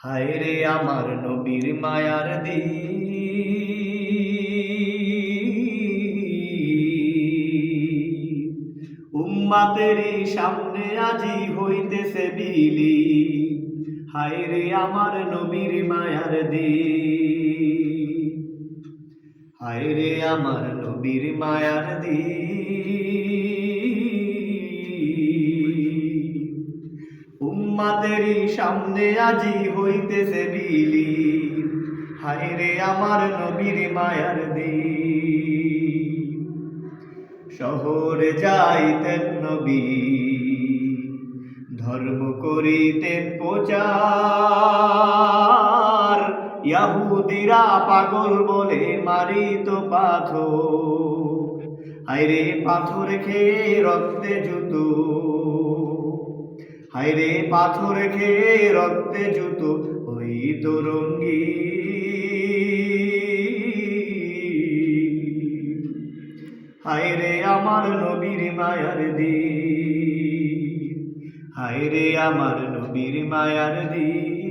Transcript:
হায় রে আমার নবীর মায়ার দি উম্মাতেরই সামনে আজি হইতেছে বিলি হায় রে আমার নবীর মায়ার দি হায় রে আমার নবীর মায়ার দি উম্মাদেরই সামনে আজি হইতেছে বিলি হায় রে আমার নবীর মায়ার দি শহরে যাইতেন নবী, ধর্ম করিতেন প্রচার। ইয়াহুদিরা পাগল বলে মারিত পাথর। হায়রে পাথর খেয়ে রক্তে জুতো। হায়রে পাথর খেয়ে রক্তে জুতো, ওই তরঙ্গি। হায়রে আমার নবীর মায়ার দি হায়রে আমার নবীর মায়ার দি